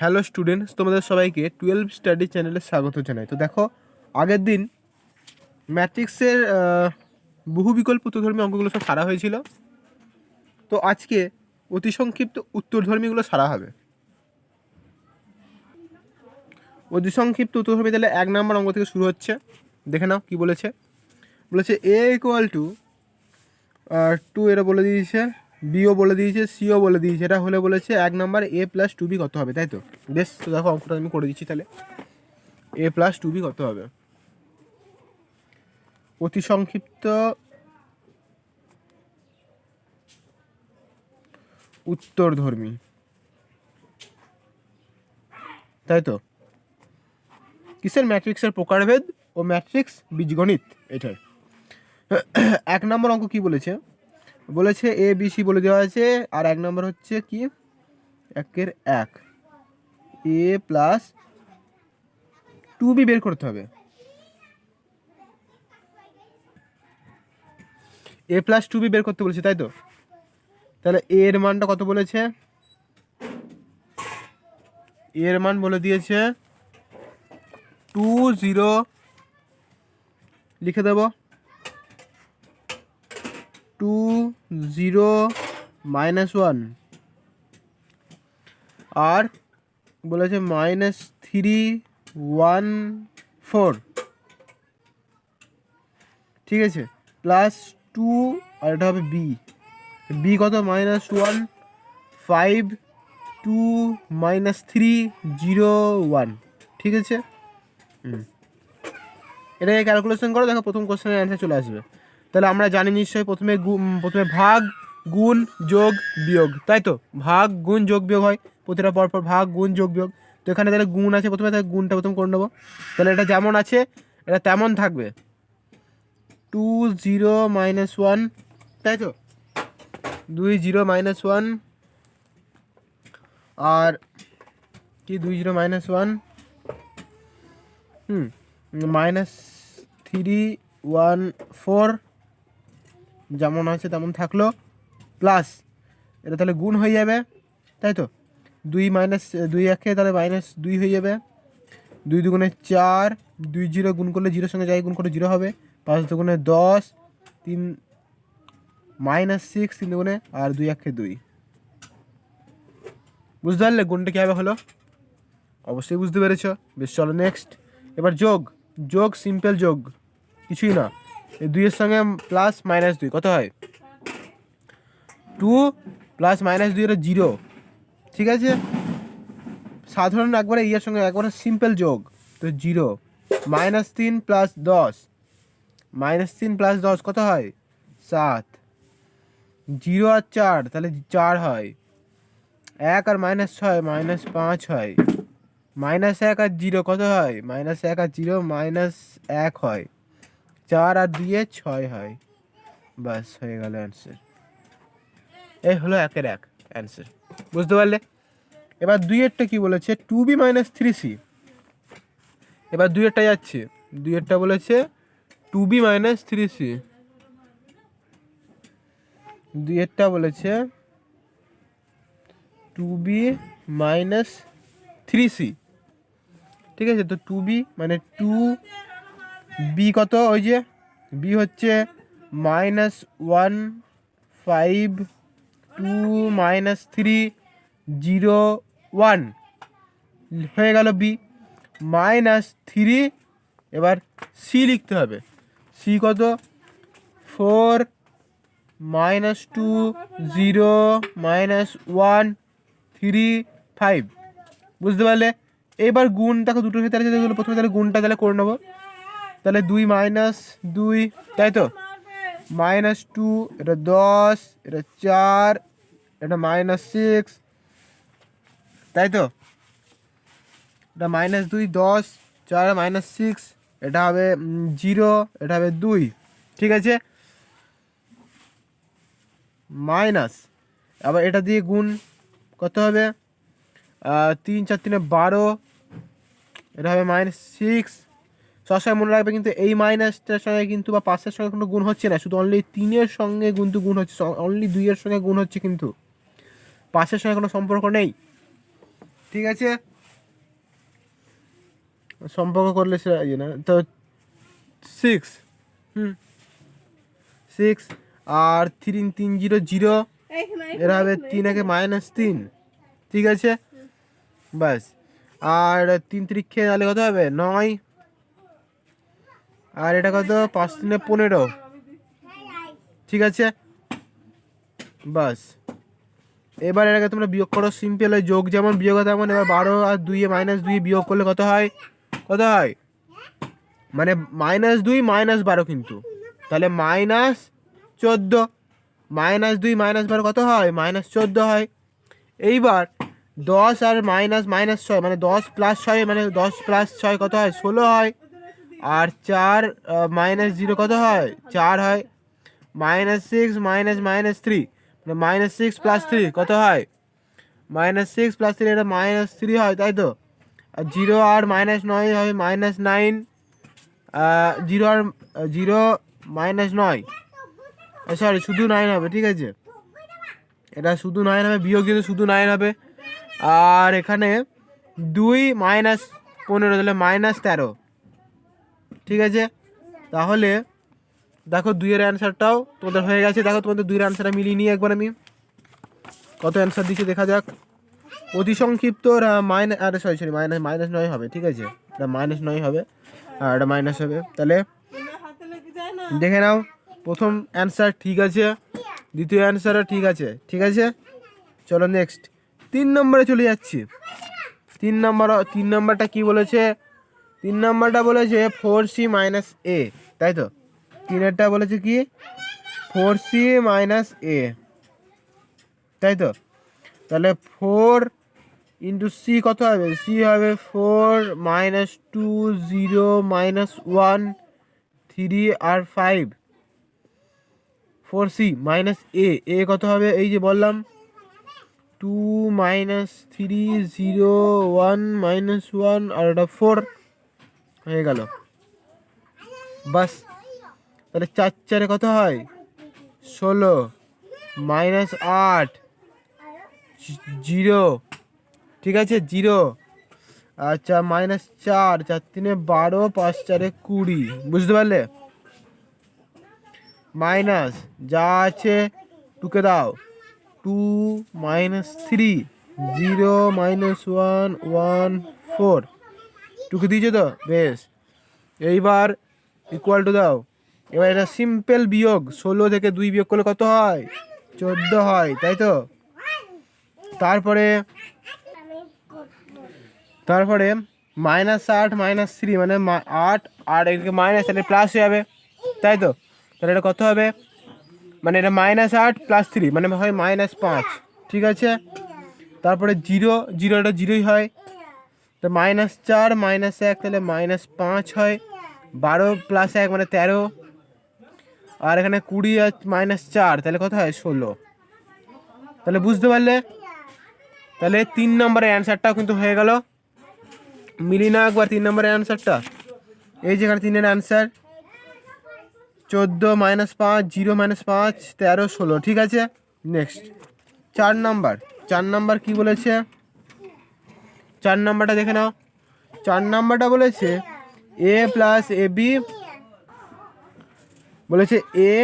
Hello students, তোমাদের সবাইকে twelve study চ্যানেলে স্বাগত জানাই। তো দেখো, আগের দিন ম্যাট্রিক্সের বহু বিকল্প উত্তরধর্মী অঙ্কগুলো সব সারা হয়েছিল। তো আজকে অতি সংক্ষিপ্ত উত্তরধর্মীগুলো সারা হবে। অতি সংক্ষিপ্ত উত্তরধর্মী তাহলে এক নম্বর অঙ্ক থেকে শুরু হচ্ছে। দেখে নাও কি বলেছে। বলেছে এ ইকুয়াল টু টু এটা বলে দিয়েছে। বিও বলে দিয়েছে, সিও বলে দিয়েছে, এটা হলে বলেছে এক number A plus two B কত হবে, তাই তো? বেশ, তো দেখো অঙ্কটা আমি করে দিচ্ছি তাহলে। এ প্লাস টু বি কত হবে? অতি সংক্ষিপ্ত উত্তরধর্মী। তাই তো? কিসের ম্যাট্রিক্সের প্রকারভেদ ও ম্যাট্রিক্স বীজগণিত এটার? এক নম্বর অঙ্ক কি বলেছে? বলেছে এ বি সি বলে দেওয়া আছে। আর এক নম্বর হচ্ছে কি? একের এক। এ প্লাস টু বি বের করতে হবে। এ প্লাস টু বি বের করতে বলেছে, তাই তো? তাহলে এ এর মানটা কত বলেছে? এ এর মান বলে দিয়েছে টু জিরো লিখে দেবো। টু জিরো মাইনাস ওয়ান আর বলেছে মাইনাস থ্রি ওয়ান ফোর ঠিক আছে? প্লাস টু আর এটা হবে বি বি কত? Minus one five two minus three zero one ঠিক আছে? এটাকে ক্যালকুলেশন করো, দেখো প্রথম কোশ্চেনের অ্যান্সার চলে আসবে। তাহলে আমরা জানি নিশ্চয়ই প্রথমে প্রথমে ভাগ, গুণ, যোগ, বিয়োগ, তাই তো? ভাগ, গুণ, যোগ, বিয়োগ হয় প্রতিটা পরপর ভাগ, গুণ, যোগ, বিয়োগ। তো এখানে তাহলে গুণ আছে প্রথমে, তাহলে গুণটা প্রথম করে নেব। তাহলে এটা যেমন আছে, এটা তেমন থাকবে। টু জিরো মাইনাস ওয়ান, তাই তো? দুই জিরো মাইনাস ওয়ান, আর কি দুই জিরো মাইনাস ওয়ান? হুম, মাইনাস থ্রি ওয়ান ফোর যেমন আছে তেমন থাকল। প্লাস এটা তাহলে গুণ হয়ে যাবে, তাই তো? দুই মাইনাস দুই একে তাহলে মাইনাস দুই হয়ে যাবে। দুই দুগুণে চার, দুই জিরো গুণ করলে জিরোর সঙ্গে যাই গুণ করলে জিরো হবে। পাঁচ দুগুণে দশ, তিন মাইনাস সিক্স তিন দুগুণে, আর দুই একে দুই। বুঝতে পারলে গুণটা কীভাবে হলো? অবশ্যই বুঝতে পেরেছ। বেশ, চলো নেক্সট এবার যোগ। যোগ সিম্পল যোগ। কিছুই না। দুইয়ের সঙ্গে প্লাস মাইনাস দুই, কত হয়? টু প্লাস মাইনাস দুই এটা জিরো ঠিক আছে? সাধারণ একবারে ইয়ের সঙ্গে একবারে সিম্পল যোগ, তো জিরো মাইনাস তিন প্লাস দশ মাইনাস তিন প্লাস দশ কত হয়? সাত জিরো আর চার, তাহলে চার হয়। এক আর মাইনাস ছয় মাইনাস পাঁচ হয়। মাইনাস এক আর জিরো কত হয়? মাইনাস এক আর জিরো মাইনাস এক হয়। চার আর দিয়ে ছয় হয়। বাস, হয়ে গেল অ্যান্সার এই হলো একের এক অ্যান্সার বুঝতে পারলে? এবার দুইয়েরটা কি বলেছে? Two B minus three C এবার দুইয়েরটা যাচ্ছে। দুইয়েরটা বলেছে two B minus three C দুইয়েরটা বলেছে two B minus three C ঠিক আছে? তো টু বি মানে টু বি কত? ওই যে বি হচ্ছে minus one five two minus three zero one হয়ে গেল বি মাইনাস থ্রি এবার সি লিখতে হবে। সি কত? Four minus two zero minus one three five বুঝতে পারলে? এবার গুণটাকে দুটোর আছে যেগুলো প্রথমে তাহলে গুণটা তাহলে করে নেব। তাহলে দুই মাইনাস দুই, তাই তো? মাইনাস টু, এটা দশ, এটা চার, এটা মাইনাস সিক্স, তাই তো? এটা মাইনাস দুই, দশ, চার, মাইনাস সিক্স, এটা হবে জিরো, এটা হবে দুই, ঠিক আছে? মাইনাস, আবার এটা দিয়ে গুণ কত হবে? তিন চার তিনে বারো, এটা হবে মাইনাস সিক্স সবসময় মনে রাখবে কিন্তু এই মাইনাসটার সঙ্গে কিন্তু বা পাঁচের সঙ্গে কোনো গুণ হচ্ছে না। শুধু অনলি তিনের সঙ্গে কিন্তু গুণ হচ্ছে অনলি দুইয়ের সঙ্গে গুণ হচ্ছে কিন্তু। পাঁচের সঙ্গে কোনো সম্পর্ক নেই। ঠিক আছে? সম্পর্ক করলে সেটা ইয়ে না তো সিক্স হুম সিক্স আর তিন তিন জিরো জিরো এরা হবে তিন একে মাইনাস তিন। ঠিক আছে? ব্যাস। আর তিন তিরিক্ষে তাহলে কত হবে? নয়। আর এটা কত? পাঁচ তিনে পনেরো। ঠিক আছে? বাস। এবার এটাকে তোমরা বিয়োগ করো। সিম্পল ওই যোগ যেমন বিয়োগ হয় তেমন। এবার বারো আর দুইয়ে মাইনাস দুই বিয়োগ করলে কত হয়? কত হয়? মানে মাইনাস দুই মাইনাস বারো কিন্তু। তাহলে মাইনাস চোদ্দ। মাইনাস দুই মাইনাস বারো কত হয়? মাইনাস চোদ্দ হয়। এইবার দশ আর মাইনাস মাইনাস ছয় মানে দশ প্লাস ছয় মানে দশ প্লাস ছয় কত হয়? ষোলো হয়। আর চার মাইনাস জিরো কত হয়? চার হয় minus six minus minus three মানে মাইনাস সিক্স প্লাস থ্রি কত হয়? মাইনাস সিক্স প্লাস থ্রি এটা মাইনাস থ্রি হয়, তাই তো? আর জিরো আর মাইনাস নয় হয় মাইনাস নাইন জিরো আর জিরো মাইনাস নয়। সরি শুধু নাইন হবে, ঠিক আছে? এটা শুধু নাইন হবে, বিয়োগ কিন্তু শুধু নাইন হবে। আর এখানে দুই মাইনাস পনেরো, তাহলে মাইনাস তেরো। ঠিক আছে? তাহলে দেখো দুইয়ের অ্যান্সারটাও তোমাদের হয়ে গেছে। দেখো তোমাদের দুইয়ের অ্যান্সারটা মিলিয়ে নিই একবার আমি। কত অ্যান্সার দিচ্ছি দেখা যাক। অতি সংক্ষিপ্ত মাইনাস আরে সরি সরি মাইনাস মাইনাস নয় হবে, ঠিক আছে? এটা মাইনাস নয় হবে, আর এটা মাইনাস হবে। তাহলে দেখে নাও, প্রথম অ্যান্সার ঠিক আছে, দ্বিতীয় অ্যান্সারও ঠিক আছে ঠিক আছে? চলো নেক্সট তিন নম্বরে চলে যাচ্ছি। তিন নম্বর, তিন নম্বরটা কি বলেছে? তিন নম্বরটা বলেছে ফোর সি মাইনাস এ তাই তো? তিনেরটা বলেছে কি? ফোর সি মাইনাস এ তাই তো? তাহলে ফোর ইন্টু সি কত হবে? সি হবে four minus two zero minus one three R five four C minus A A কত হবে? এই যে বললাম two minus three zero one minus one আর ওটা ফোর হয়ে গেল। বাস, তাহলে চার চারে কত হয়? ষোলো মাইনাস আট জিরো ঠিক আছে? জিরো আচ্ছা মাইনাস চার চার তিনে বারো, পাঁচ চারে কুড়ি, বুঝতে পারলে? মাইনাস যা আছে, টুকে দাও। Two minus three zero minus one one four টুকে দিয়েছ তো? বেশ। এইবার ইকুয়াল টু দাও। এবার এটা সিম্পল বিয়োগ। ষোলো থেকে দুই বিয়োগ করলে কত হয়? চোদ্দ হয়, তাই তো? তারপরে তারপরে মাইনাস আট মাইনাস থ্রি মানে আট আর এদিকে মাইনাস তাহলে প্লাস হয়ে যাবে। তাই তো? তাহলে এটা কত হবে? মানে এটা মাইনাস আট প্লাস থ্রি মানে হয় মাইনাস পাঁচ। ঠিক আছে? তারপরে জিরো জিরোটা জিরোই হয়। তো মাইনাস চার মাইনাস এক, তাহলে মাইনাস পাঁচ হয়। বারো প্লাস এক মানে তেরো। আর এখানে কুড়ি আর মাইনাস চার, তাহলে কত হয়? ষোলো। তাহলে বুঝতে পারলে? তাহলে তিন নম্বরের অ্যান্সারটাও কিন্তু হয়ে গেল। মিলি না একবার তিন নম্বরের অ্যান্সারটা এই যেখানে তিনের অ্যান্সার চোদ্দ মাইনাস পাঁচ জিরো মাইনাস পাঁচ, তেরো, ষোলো। ঠিক আছে? নেক্সট চার নাম্বার চার নাম্বার কি বলেছে? চার নাম্বারটা দেখে নাও। চার নাম্বারটা বলেছে এ প্লাস এ বি বলেছে A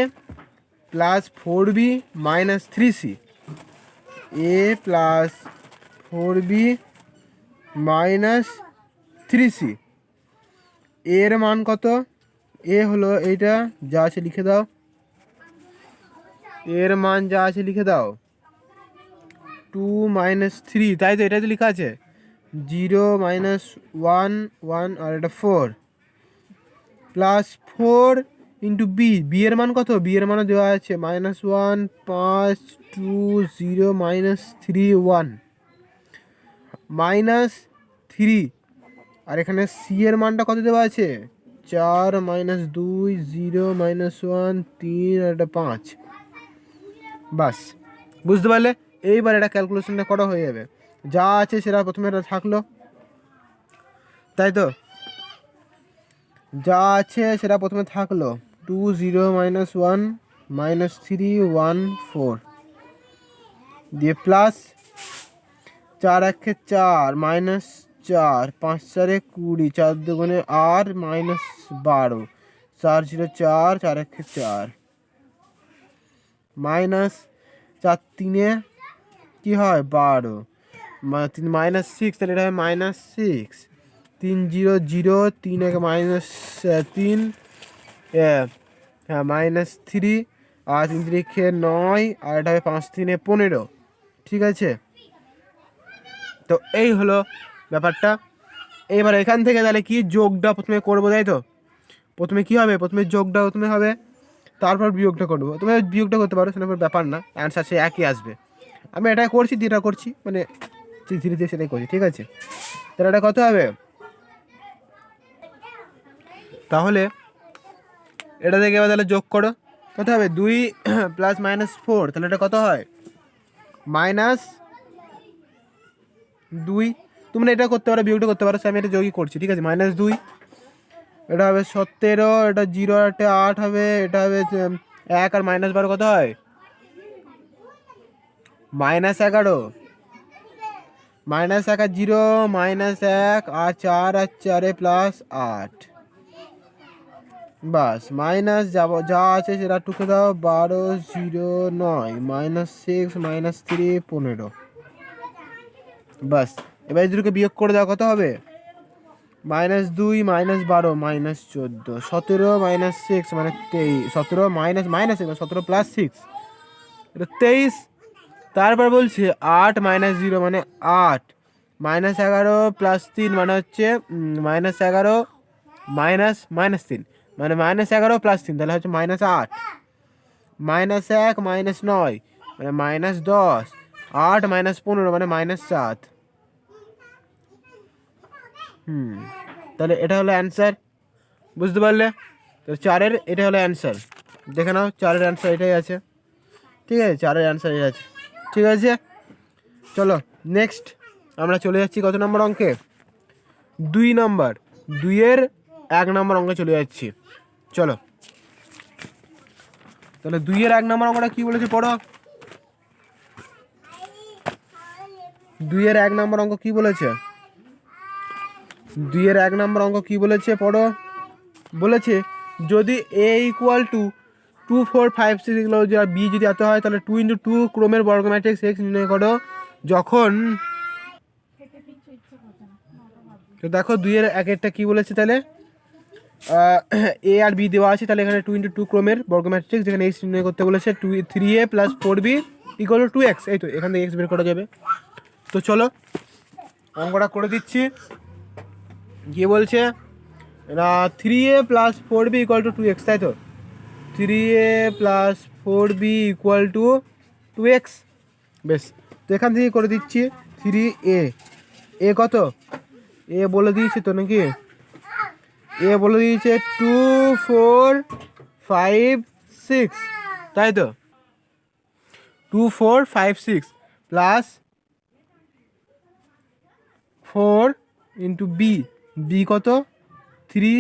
plus four B minus three C A plus four B minus three C এর মান কত? এ হলো এইটা, যা আছে লিখে দাও। এর মান যা আছে লিখে দাও। টু মাইনাস থ্রি তাই তো এটাই তো লেখা আছে। জিরো মাইনাস ওয়ান ওয়ান আর এটা four. Plus four into B B এর মান কত? বি এর মানও দেওয়া আছে, মাইনাস ওয়ান, পাঁচ, two, zero, minus three, one. Minus three, আর এখানে সি এর মানটা কত দেওয়া আছে? চার, মাইনাস দুই, জিরো, মাইনাস ওয়ান, তিন, আর এটা পাঁচ। বাস, বুঝতে পারলে? এইবার এটা ক্যালকুলেশনটা করা হয়ে যাবে। যা আছে সেটা প্রথমে থাকল। তাই তো? যা আছে সেটা প্রথমে থাকল। Two zero minus one minus three one four. দিয়ে প্লাস চার একে চার মাইনাস চার, পাঁচ চারে কুড়ি, চার দুগুণে আর মাইনাস বারো। চার জিরো চার চার একে চার। মাইনাস চার তিনে কি হয়? বারো। তিন মাইনাস সিক্স তাহলে এটা হয় মাইনাস সিক্স তিন জিরো জিরো তিন এক মাইনাস তিন হ্যাঁ মাইনাস থ্রি আর তিন তিরিখে নয়, আর এটা হবে পাঁচ তিনে পনেরো। ঠিক আছে? তো এই হলো ব্যাপারটা। এবার এখান থেকে তাহলে কি যোগটা প্রথমে করব তাই তো? প্রথমে কি হবে? প্রথমে যোগটা প্রথমে হবে, তারপর বিয়োগটা করব। তুমি বিয়োগটা করতে পারো সেটা ব্যাপার না। অ্যান্সার সে একই আসবে। আমি এটাই করছি যেটা করছি মানে ধীরে ধীরে সেটাই করছি, ঠিক আছে? তাহলে এটা কত হবে? তাহলে এটা থেকে এবার তাহলে যোগ করো। কত হবে? দুই প্লাস মাইনাস ফোর তাহলে এটা কত হয়? মাইনাস দুই। তুমি এটা করতে পারো, বিয়োগটা করতে পারো আমি এটা যোগই করছি, ঠিক আছে? মাইনাস দুই। এটা হবে সতেরো, এটা জিরো একটা আট হবে, এটা হবে এক, আর মাইনাস বারো কত হয়? মাইনাস এগারো। মাইনাস এক আর জিরো, মাইনাস এক আর চার আর চারে প্লাস আট। বাস, মাইনাস যাব, যা আছে সেটা টুকে দাও, বারো, জিরো, নয়, মাইনাস সিক্স মাইনাস থ্রি পনেরো। বাস, এবার দুটোকে বিয়োগ করে দাও, কত হবে? মাইনাস দুই, মাইনাস বারো, মাইনাস চোদ্দ, সতেরো, মাইনাস সিক্স মানে তেইশ, সতেরো, মাইনাস মাইনাস সতেরো প্লাস সিক্স এটা তেইশ তারপর বলছে আট মাইনাস জিরো মানে আট। মাইনাস এগারো প্লাস তিন মানে হচ্ছে মাইনাস এগারো মাইনাস মাইনাস তিন। মানে মাইনাস এগারো প্লাস তিন, তাহলে হচ্ছে মাইনাস আট। মাইনাস এক মাইনাস নয়। মানে মাইনাস দশ। আট মাইনাস পনেরো মানে মাইনাস সাত। হুম, তাহলে এটা হলো অ্যান্সার বুঝতে পারলে? তো চারের, এটা হলো অ্যান্সার দেখে নাও, চারের অ্যান্সার এটাই আছে। ঠিক আছে, চারের অ্যান্সার এটা আছে। ঠিক আছে? চলো নেক্সট আমরা চলে যাচ্ছি কত নম্বর অঙ্কে? দুই নম্বর, দুইয়ের এক নম্বর অঙ্কে চলে যাচ্ছি। চলো। তাহলে দুইয়ের এক নম্বর অঙ্কটা কি বলেছে পড়ো? দুইয়ের এক নম্বর অঙ্ক কি বলেছে? দুইয়ের এক নম্বর অঙ্ক কি বলেছে পড়ো? বলেছে, যদি A equal to two four five six এগুলো বি যদি এত হয়, তাহলে টু ইন্টু টু ক্রোমের বর্গ ম্যাট্রিক্স এক্স নির্ণয় করো। যখন তো দেখো দুইয়ের এক একটা কী বলেছে তাহলে? এ আর বি দেওয়া আছে, তাহলে এখানে টু ইন্টু টু ক্রোমের বর্গ ম্যাট্রিক্স যেখানে এক্স নির্ণয় করতে বলেছে two three A plus four B equal to X এই তো, এখান থেকে এক্স বের করা যাবে। তো চলো, অঙ্কটা করে দিচ্ছি। গিয়ে বলছে three A plus four B equal to two X তাই তো? Three A plus four B equal to two X বেশ, তো এখান থেকে করে দিচ্ছি থ্রি এ এ কত? এ বলে দিয়েছে তো নাকি? এ বলে দিয়েছে টু ফোর ফাইভ সিক্স তাই তো? Two four five six plus four into B B কত? Three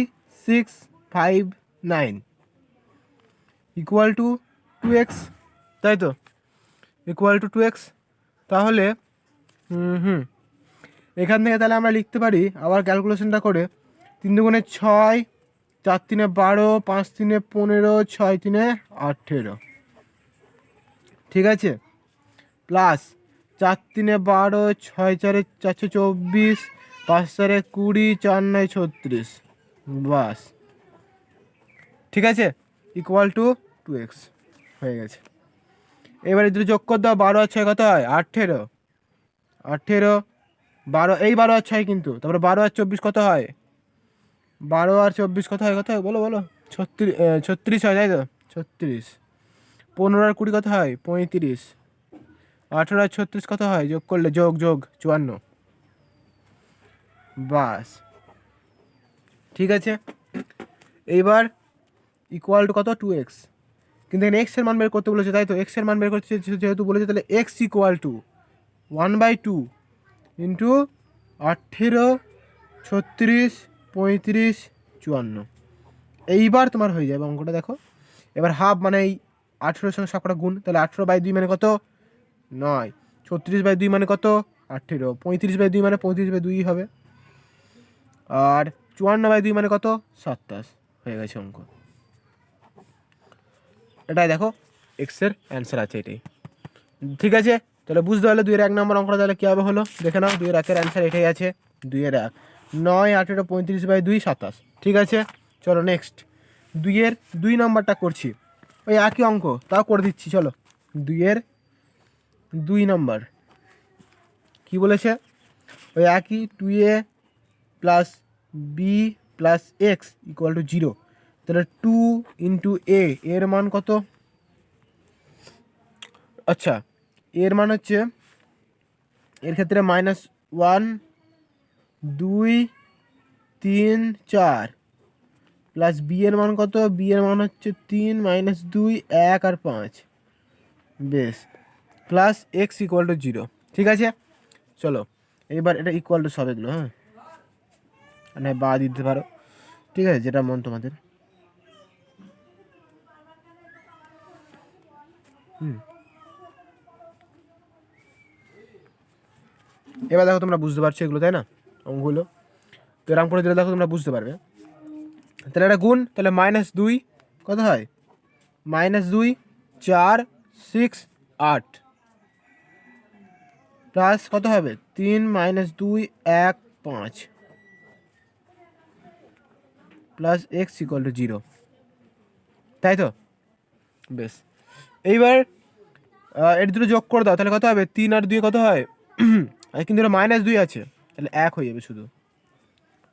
six five nine equal to two X তাই তো ইকুয়াল টু টু এক্স তাহলে হুম, এখান থেকে তাহলে আমরা লিখতে পারি, আবার ক্যালকুলেশনটা করে, তিন দুগুণে ছয়, চার তিনে বারো, পাঁচ তিনে পনেরো, ছয় তিনে আঠেরো। ঠিক আছে? প্লাস চার তিনে বারো, ছয় চারে চারশো চব্বিশ, পাঁচ চারে কুড়ি, চার নয় ছত্রিশ। বাস। ঠিক আছে? ইকুয়াল টু টু এক্স হয়ে গেছে। এবারে দুটো যোগ করে দাও, বারো আর ছয় কত হয়? আঠেরো। আঠেরো, বারো, এই বারো আর ছয় কিন্তু। তারপরে বারো আর চব্বিশ কত হয়? বারো আর চব্বিশ কত হয়? কত হয়? বলো বলো। ছত্রিশ ছত্রিশ হয়, তাই তো? ছত্রিশ। পনেরো আর কুড়ি কত হয়? পঁয়ত্রিশ। আঠেরো আর ছত্রিশ কত হয়? যোগ করলে যোগ যোগ, চুয়ান্ন। বাস। ঠিক আছে? এইবার ইকুয়াল টু কত? টু এক্স কিন্তু এখানে এক্সের মান বের করতে বলেছে, তাই তো? এক্সের মান বের করতে যেহেতু বলেছে, তাহলে X equal to one by two into আঠেরো, ছত্রিশ, পঁয়ত্রিশ, চুয়ান্ন। এইবার তোমার হয়ে যাবে অঙ্কটা, দেখো। এবার হাফ মানে এই আঠেরোর সঙ্গে সবকটা গুণ, তাহলে আঠেরো বাই দুই মানে কত? নয়। ছত্রিশ বাই দুই মানে কত? আঠেরো। পঁয়ত্রিশ বাই দুই মানে পঁয়ত্রিশ বাই দুই হবে। আর চুয়ান্ন বাই দুই মানে কত? সাতাশ। হয়ে গেছে অঙ্ক। এটাই দেখো এক্সের অ্যান্সার আছে এটাই। ঠিক আছে? তাহলে বুঝতে পারলে দুইয়ের এক নম্বর অঙ্কটা তাহলে কীভাবে হলো? দেখে নাও, দুইয়ের একের অ্যান্সার এটাই আছে, দুইয়ের এক। নয়, আঠেরো, পঁয়ত্রিশ বাই দুই, সাতাশ। ঠিক আছে? চলো নেক্সট দুইয়ের দুই নম্বরটা করছি। ওই একই অঙ্ক, তাও করে দিচ্ছি, চলো। দুইয়ের দুই নম্বর। কি বলেছে? ওই একই two A plus B plus X equal to zero তাহলে টু ইন্টু এ এর মান কত? আচ্ছা এর মান হচ্ছে, এর ক্ষেত্রে মাইনাস ওয়ান দুই, তিন, চার। প্লাস বি এর মান কত? বি এর মান হচ্ছে তিন মাইনাস দুই, এক আর পাঁচ। বেশ। Plus X equal to zero ঠিক আছে? চলো, এবার এটা ইকুয়াল টু সব এগুলো হ্যাঁ? মানে বা দিতে পারো ঠিক আছে, যেটা মন তোমাদের। এবার দেখো তোমরা বুঝতে পারছ এগুলো, তাই না? অঙ্কগুলো। তো এরকম করে দিলে দেখো তোমরা বুঝতে পারবে। তাহলে এটা গুণ, তাহলে মাইনাস দুই, কত হয়? মাইনাস দুই, চার সিক্স আট। প্লাস কত হবে? তিন মাইনাস দুই, এক, পাঁচ। Plus X equal to zero তাই তো? বেশ। এইবার এর দুটো যোগ করে দাও, তাহলে কত হবে? তিন আর দুই কত হয়? কিন্তু এটা মাইনাস দুই আছে। তাহলে এক হয়ে যাবে শুধু।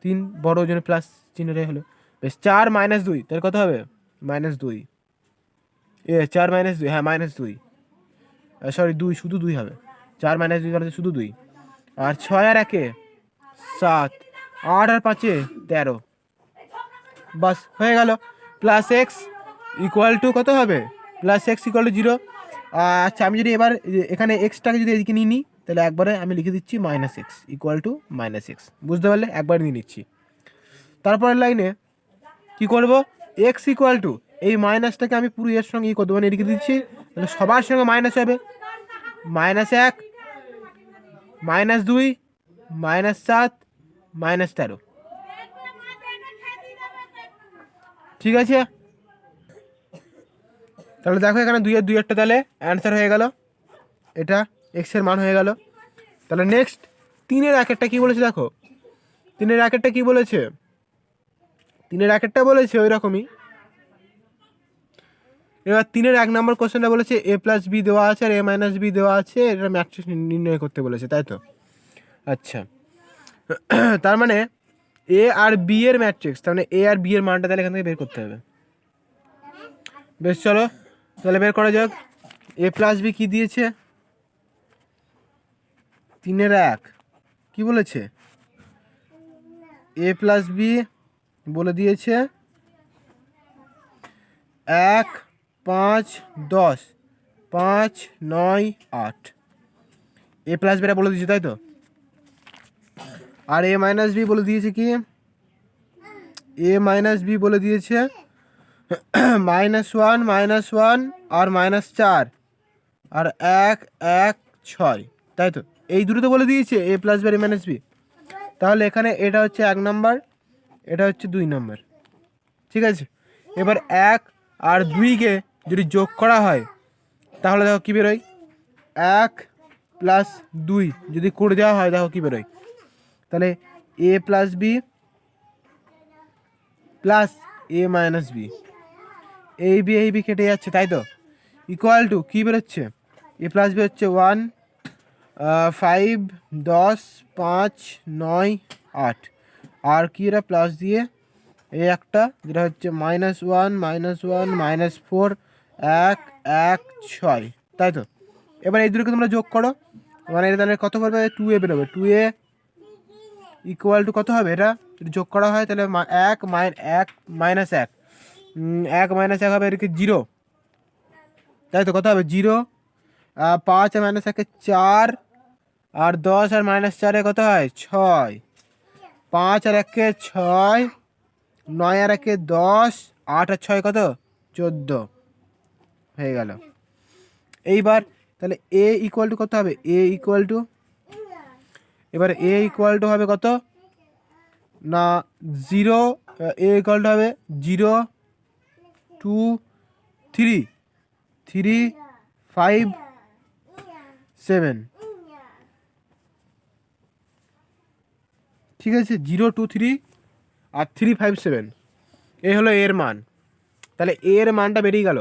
তিন বড় ওজনে প্লাস চিহ্নটাই হলো। বেশ, চার মাইনাস দুই, তাহলে কত হবে? মাইনাস দুই। এ, চার মাইনাস দুই হ্যাঁ মাইনাস দুই। সরি দুই, শুধু দুই হবে। চার মাইনাস দুই মানে শুধু দুই। আর ছয় আর একে সাত, আট আর পাঁচে তেরো। বাস, হয়ে গেল। প্লাস এক্স ইকুয়াল টু কত হবে? প্লাস এক্স ইকুয়াল জিরো আচ্ছা আমি যদি এবার এখানে এক্সটাকে যদি এদিকে নিয়ে নিই, তাহলে একবারে আমি লিখে দিচ্ছি minus X equal to minus X বুঝতে পারলে? একবার নিয়ে নিচ্ছি। তারপরের লাইনে কি করব? এক্স ইকুয়াল টু এই মাইনাসটাকে আমি পুরো এর সঙ্গে ই করব মানে এদিকে দিচ্ছি? তাহলে সবার সঙ্গে মাইনাস হবে। মাইনাস এক মাইনাস দুই মাইনাস সাত মাইনাস তেরো। ঠিক আছে? তাহলে দেখো এখানে দুইয়ের দুই একটা, তাহলে অ্যান্সার হয়ে গেল। এটা এক্সের মান হয়ে গেল। তাহলে নেক্সট তিনের একেরটা কি বলেছে দেখো? তিনের একেরটা কি বলেছে? তিনের একেরটা বলেছে ওই রকমই এবার তিনের এক নম্বর কোশ্চেনটা বলেছে এ প্লাস বি দেওয়া আছে আর এ মাইনাস বি দেওয়া আছে, এটা ম্যাট্রিক্স নির্ণয় করতে বলেছে, তাই তো? আচ্ছা। তার মানে এ আর বি এর ম্যাট্রিক্স তার মানে এ আর বি এর মানটা তাহলে এখান থেকে বের করতে হবে। বেশ, চলো। তাহলে বের করা যাক। এ প্লাস বি কী দিয়েছে? তিনের এক। কি বলেছে? এ প্লাস বি বলে দিয়েছে এক, পাঁচ, দশ, পাঁচ, নয়, আট। এ প্লাস বিটা বলে দিয়েছে, তাই তো? আর এ মাইনাস বি বলে দিয়েছে কি? এ মাইনাস বি বলে দিয়েছে মাইনাস ওয়ান মাইনাস ওয়ান আর মাইনাস চার। আর এক এক, ছয়। তাই তো? এই দুটো তো বলে দিয়েছে এ প্লাস বি আর মাইনাস বি তাহলে এখানে এটা হচ্ছে এক নাম্বার এটা হচ্ছে দুই নাম্বার ঠিক আছে? এবার এক আর দুইকে যদি যোগ করা হয়, তাহলে দেখো কী বেরোয়? এক প্লাস দুই যদি করে দেওয়া হয়, দেখো কী বেরোয়? তাহলে A plus B plus A minus B এই বি এই বি কেটে যাচ্ছে, তাই তো? ইকুয়াল টু কী বেরোচ্ছে? এ প্লাস বি হচ্ছে ওয়ান ফাইভ দশ, পাঁচ, নয়, আট। আর কি এটা প্লাস দিয়ে? এই একটা, যেটা হচ্ছে minus one minus one minus four এক এক, ছয়। তাই তো? এবার এই দুটোকে তোমরা যোগ করো। মানে এটা তাহলে কত করবে? টু এ বেরোবে। টু এ ইকুয়াল টু কত হবে এটা? যদি যোগ করা হয় তাহলে এক, মাইন এক মাইনাস এক। এক মাইনাস এক হবে এদিকে জিরো তাই তো কত হবে? জিরো আর পাঁচ আর মাইনাস একে চার। আর দশ আর মাইনাস চারে কত হয়? ছয়। পাঁচ আর একে ছয়। নয় আর একে দশ। আট আর ছয় কত? চোদ্দ। হয়ে গেল। এইবার তাহলে এ ইকুয়াল টু কত হবে? এ ইকুয়াল টু এবার এ ইকুয়াল টু হবে কত? না জিরো এ ইকালটা হবে zero two three three five seven ঠিক আছে জিরো টু থ্রি আর থ্রি ফাইভ সেভেন এই হলো এর মান। তাহলে এ এর মানটা বেরিয়ে গেল।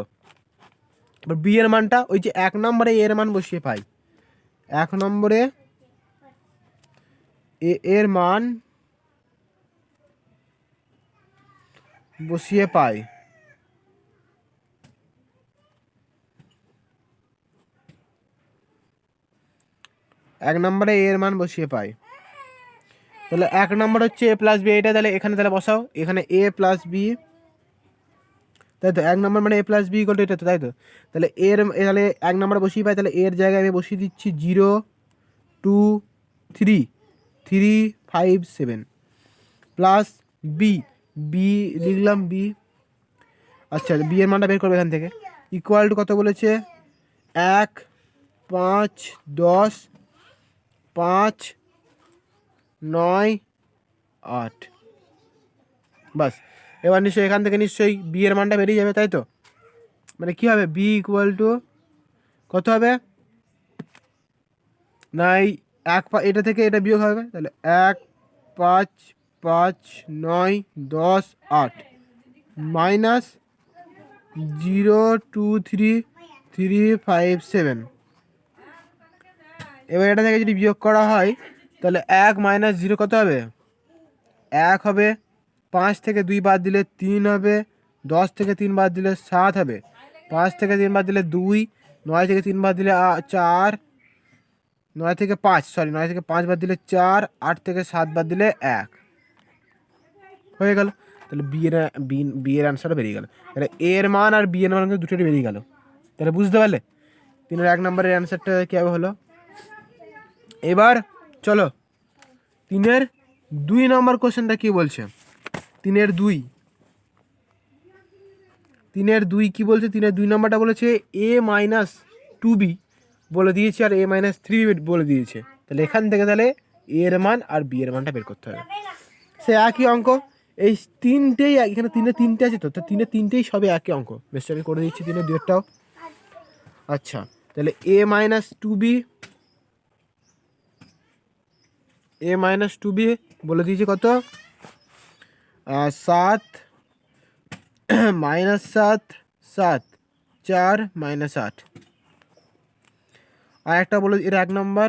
এবার বি এর মানটা, ওই যে এক নম্বরে এ এর মান বসিয়ে পাই। এক নম্বরে এ এর মান বসিয়ে পাই। এক নম্বরে এর মান বসিয়ে পাই। তাহলে এক নম্বর হচ্ছে এ প্লাস বি এটা তাহলে এখানে তাহলে বসাও। এখানে এ প্লাস বি, তাই তো? এক নম্বর মানে এ প্লাস বি ইকল এটা তো, তাই তো? তাহলে এর তাহলে এক নম্বর বসিয়ে পাই, তাহলে এর জায়গায় আমি বসিয়ে দিচ্ছি zero, two, three three, five, seven. Plus B B, লিখলাম বি। আচ্ছা বি এর মানটা বের করবে এখান থেকে। ইকুয়াল টু কত বলেছে? এক, পাঁচ, দশ পাঁচ, নয়, আট। বাস, এবার নিশ্চয়ই এখান থেকে নিশ্চয়ই বি এর মানটা বেরিয়ে যাবে, তাই তো? মানে কী হবে? বি ইকুয়াল টু কত হবে? না, এই এক এটা থেকে এটা বিয়োগ হবে, তাহলে এক, পাঁচ পাঁচ, নয়, দশ, আট। Minus zero, two, three three, five, seven. এবার এটা থেকে যদি বিয়োগ করা হয়, তাহলে এক মাইনাস জিরো কত হবে? এক হবে, পাঁচ থেকে দুই বাদ দিলে তিন হবে, দশ থেকে তিন বাদ দিলে সাত হবে। পাঁচ থেকে তিন বাদ দিলে দুই, নয় থেকে তিন বাদ দিলে চার, নয় থেকে পাঁচ সরি নয় থেকে পাঁচ বাদ দিলে চার, আট থেকে সাত বাদ দিলে এক। হয়ে গেল। তাহলে বিয়ের এর বি বি অ্যান্সারটা বেরিয়ে গেল। তাহলে এর মান আর বিয়ের মান কিন্তু দুটোই বেরিয়ে গেল। তাহলে বুঝতে পারলে? তিনের এক নম্বরের অ্যান্সারটা কীভাবে হলো? এবার চলো, তিনের দুই নম্বর কোশ্চেনটা কি বলছে? তিনের দুই। তিনের দুই কি বলছে? তিনের দুই নম্বরটা বলেছে এ মাইনাস টু বি বলে দিয়েছে আর এ মাইনাস থ্রি বি বলে দিয়েছে। তাহলে এখান থেকে তাহলে এ এর মান আর বি এর মানটা বের করতে হবে। সে একই অঙ্ক, এই তিনটেই এখানে তিনে তিনটে আছে তো তো তিনে তিনটেই সবে একই অঙ্ক। বেশ, আমি করে দিচ্ছি তিনের দুয়েরটাও আচ্ছা তাহলে A minus two B A minus two B বলে দিয়েছি কত? সাত মাইনাস সাত সাত, চার মাইনাস আট। আর একটা বলে এটা এক নম্বর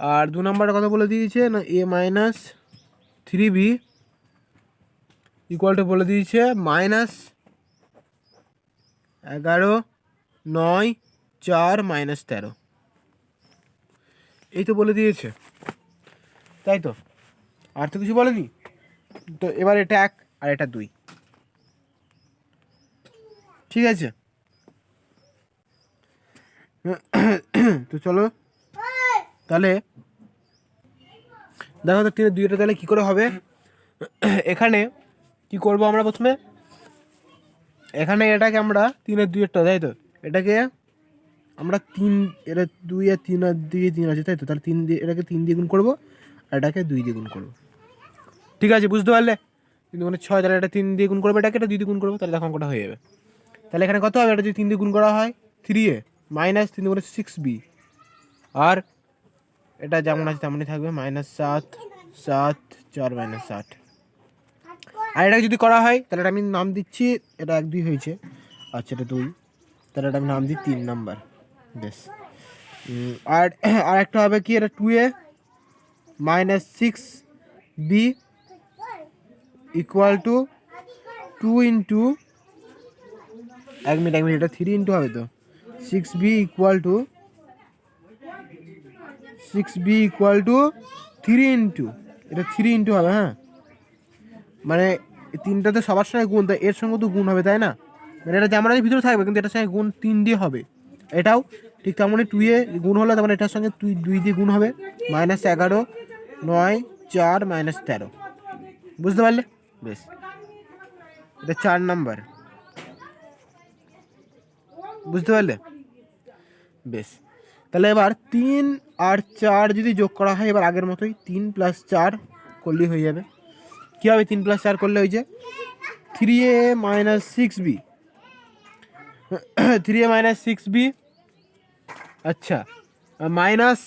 আর দু নম্বর কথা বলে দিয়েছে, না এ মাইনাস থ্রি বি ইকুয়ালটা বলে দিয়েছে মাইনাস এগারো, নয়, চার মাইনাস তেরো। এই তো বলে দিয়েছে। তাই তো? আর তো কিছু বলেনি? তো এবার এটা এক আর এটা দুই। ঠিক আছে? তো চলো। তাহলে দেখো তো তিনের দুইটা তাহলে কী করে হবে? এখানে কি করব আমরা প্রথমে? এখানে এটাকে আমরা তিনের দুইয়েরটা, তাই তো? এটাকে আমরা তিন এটা দুই আর তিন আর দিয়ে তিন আছে, তাই তো? তাহলে তিন দিয়ে, এটাকে তিন দিয়ে গুণ করব। এটাকে দুই দিয়ে গুণ করব। ঠিক আছে, বুঝতে পারলে? কিন্তু মানে ছয়, তাহলে এটা তিন দিয়ে গুণ করব, এটাকে এটা দুই দিয়ে গুণ করব, তাহলে দেখো অঙ্কটা হয়ে যাবে। তাহলে এখানে কত হবে? এটা যদি তিন দিয়ে গুণ করা হয় থ্রি এ মাইনাস তিন দিয়ে সিক্স বি আর এটা যেমন আছে তেমনই থাকবে মাইনাস সাত সাত, চার মাইনাস আট। আর এটা যদি করা হয়, তাহলে আমি নাম দিচ্ছি, এটা এক দুই হয়েছে। আচ্ছা এটা দুই। তাহলে এটা আমি নাম দিই তিন নাম্বার। বেশ। আর আর একটা হবে কি? এটা two A minus six B equal to two into এক মিনিট এক মিনিট, এটা থ্রি ইন্টু হবে তো। Six B equal to six B equal to three into এটা থ্রি ইন্টু হবে হ্যাঁ? মানে এই তিনটা তো সবার সঙ্গে গুণ, তাই এর সঙ্গে তো গুণ হবে, তাই না? মানে এটা আছে ভিতরে থাকবে, কিন্তু এটার সঙ্গে গুণ তিন দিয়ে হবে। এটাও ঠিক তেমনই টু এ গুণ হলো তারপরে এটার সঙ্গে তুই দুই দিয়ে গুণ হবে। মাইনাস এগারো নয় চার মাইনাস তেরো বুঝতে পারলে বেশ এটা চার নাম্বার বুঝতে পারলে বেশ তাহলে এবার তিন আর চার যদি যোগ করা হয় এবার আগের মতোই তিন প্লাস চার করলেই হয়ে যাবে কী হবে তিন প্লাস চার করলে ওই যে three A minus six B three A minus six B আচ্ছা মাইনাস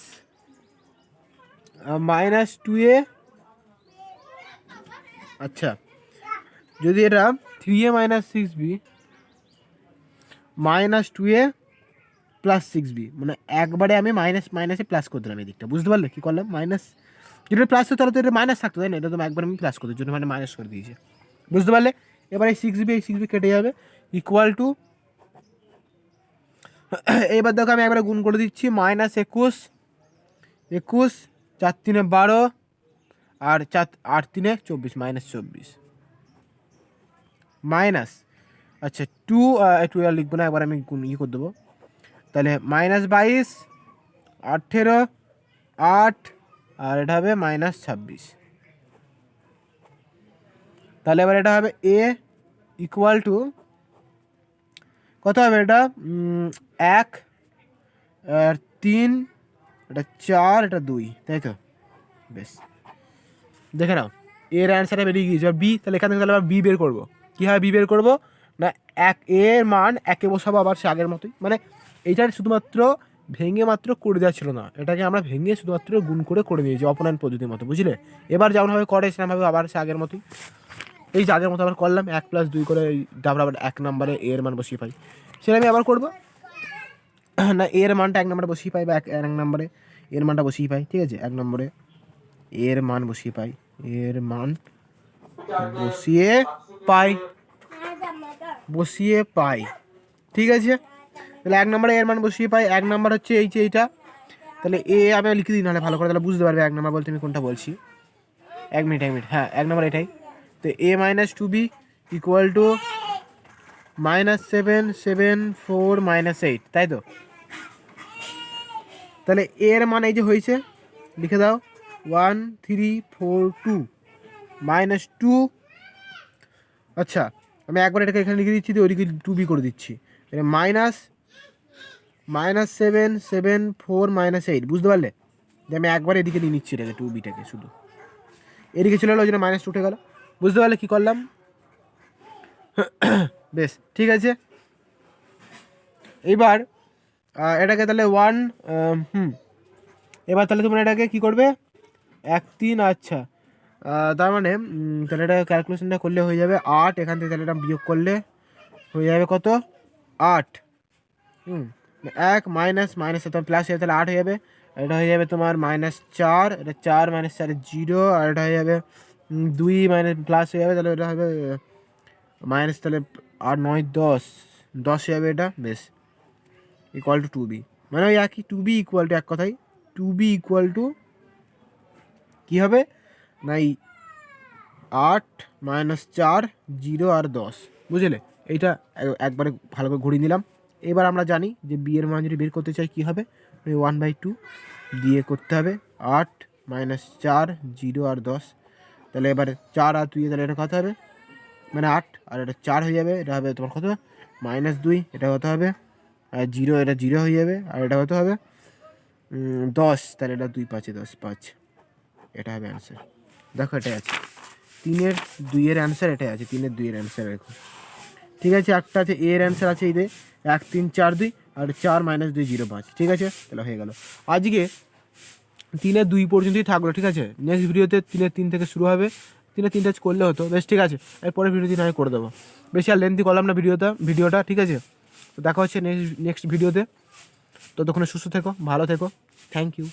মাইনাস টু এ আচ্ছা যদি এটা three A minus six B minus two A plus six B মানে একবারে আমি মাইনাস মাইনাসে প্লাস করে দিলাম এই দিকটা বুঝতে পারলে কী করলাম? মাইনাস যেটা প্লাস হতো তাহলে তো এটা মাইনাস থাকতো, তাই না? এটা তো একবার আমি প্লাস করতে জন্য মানে মাইনাস করে দিয়েছি। বুঝতে পারলে? এবার সিক্স বি এই সিক্স বি কেটে যাবে ইকুয়াল টু এইবার দেখো আমি একবারে গুণ করে দিচ্ছি মাইনাস একুশ একুশ চার তিনে বারো আর চার, আট তিনে চব্বিশ, মাইনাস চব্বিশ। মাইনাস আচ্ছা টু টু লিখব না, একবার আমি ইয়ে করে দেবো। তাহলে মাইনাস বাইশ, আঠেরো, আট, আর এটা হবে মাইনাস ছাব্বিশ। তাহলে এবার এটা হবে এ ইকুয়াল টু কত হবে এটা? এক, আর তিন এটা চার, এটা দুই, তাই তো? বেশ। দেখে নাও, এর অ্যান্সারটা বেরিয়ে গিয়েছে বি তাহলে এখান থেকে তাহলে আবার বি বের করব। কীভাবে বি বের করব? না, এক, এর মান একে বসাবো আবার সে আগের মতোই। মানে এইটার শুধুমাত্র ভেঙে মাত্র করে দেওয়া ছিল না। এটাকে আমরা ভেঙে শুধুমাত্র গুণ করে করে নিয়েছি অপনায়ন পদ্ধতির মতো, বুঝলে? এবার যেমনভাবে করে সেরকমভাবে আবার সে আগের মতোই। এই যে আগের মতো আবার করলাম, এক প্লাস দুই করে তারপর আবার এক নম্বরে এর মান বসিয়ে পাই। সেটা আমি আবার করব। না, এর মানটা এক নম্বরে বসিয়ে পাই বা এক এক নম্বরে। এর মানটা বসিয়ে পাই, ঠিক আছে? এক নম্বরে। এর মান বসিয়ে পাই। এর মান বসিয়ে পাই। বসিয়ে পাই। ঠিক আছে? তাহলে এক নম্বরে এর মান বসিয়ে পাই। এক নম্বর হচ্ছে এই যে এইটা। তাহলে এ আমি লিখে দিই, নাহলে ভালো করে। তাহলে বুঝতে পারবে এক নম্বর বলতে আমি কোনটা বলছি। এক মিনিট এক মিনিট। হ্যাঁ এক নম্বর এটাই। তো A minus two B equal to minus seven seven, four, minus eight, তাই তো? তাহলে এর মান এই যে হয়েছে, লিখে দাও, one, three, four, two, minus two. আচ্ছা আমি একবার এটাকে এখানে লিখে দিচ্ছি, দিয়ে ওইদিকে টু বি করে দিচ্ছি। Minus minus seven seven, four, minus eight, বুঝতে পারলে? যে আমি একবার এদিকে নিয়ে নিচ্ছি এটাকে টু বিটাকে শুধু। এদিকে চলে গেলো ওই জন্য মাইনাস উঠে গেল। বুঝতে পারলে কী করলাম? বেশ, ঠিক আছে। এবার এটাকে তাহলে ওয়ান হুম। এবার তাহলে তোমরা এটাকে কী করবে? এক, তিন আচ্ছা। তার মানে তাহলে এটা ক্যালকুলেশনটা করলে হয়ে যাবে আট, এখান থেকে তাহলে এটা বিয়োগ করলে হয়ে যাবে কত? আট। হুম, এক মাইনাস মাইনাস তোমার প্লাস হয়ে তাহলে আট হয়ে যাবে। এটা হয়ে যাবে তোমার মাইনাস চার, এটা চার মাইনাস চার জিরো আর এটা হয়ে যাবে দুই মাইনাস প্লাস হয়ে যাবে, তাহলে এটা হবে মাইনাস তাহলে আট নয়, দশ। দশ হয়ে যাবে এটা? বেশ। ইকুয়াল টু টু বি মানে ওই একই টু বি ইকুয়াল টু এক কথাই টু বি ইকুয়াল টু কী হবে? না এই আট মাইনাস চার জিরো আর দশ। বুঝলে? এইটা একবারে ভালো করে ঘুরিয়ে নিলাম। এবার আমরা জানি যে বি এর মান যদি বের করতে চাই, কী হবে? ওই ওয়ান বাই টু দিয়ে করতে হবে। আট মাইনাস চার জিরো আর দশ। তাহলে এবার চার আর দুই তাহলে এটা কত হবে? মানে আট, আর এটা চার হয়ে যাবে, এটা হবে তোমার কত? মাইনাস দুই, এটা কত হবে? আর জিরো, এটা জিরো হয়ে যাবে, আর এটা কত হবে? দশ, তাহলে এটা দুই পাঁচে দশ, পাঁচ। এটা হবে অ্যান্সার দেখো, এটাই আছে। তিনের, দুইয়ের অ্যান্সার এটাই আছে, তিনের, দুইয়ের অ্যান্সার দেখো ঠিক আছে, একটা আছে, এর অ্যান্সার আছে এই এক, তিন, চার, দুই, আর চার মাইনাস দুই, জিরো, পাঁচ। ঠিক আছে, তাহলে হয়ে গেল। আজকে তিনের দুই পর্যন্তই থাকল, ঠিক আছে? নেক্সট ভিডিওতে তিনের তিন থেকে শুরু হবে। তিনের তিনটা করলে হতো। বেশ ঠিক আছে, এরপরে ভিডিও দিন আমি করে দেবো। বেশি আর লেন্থি করলাম না ভিডিওটা ভিডিওটা ঠিক আছে? দেখা হচ্ছে নেক্সট নেক্সট ভিডিওতে ততক্ষণে সুস্থ থেকো, ভালো থেকো। Thank you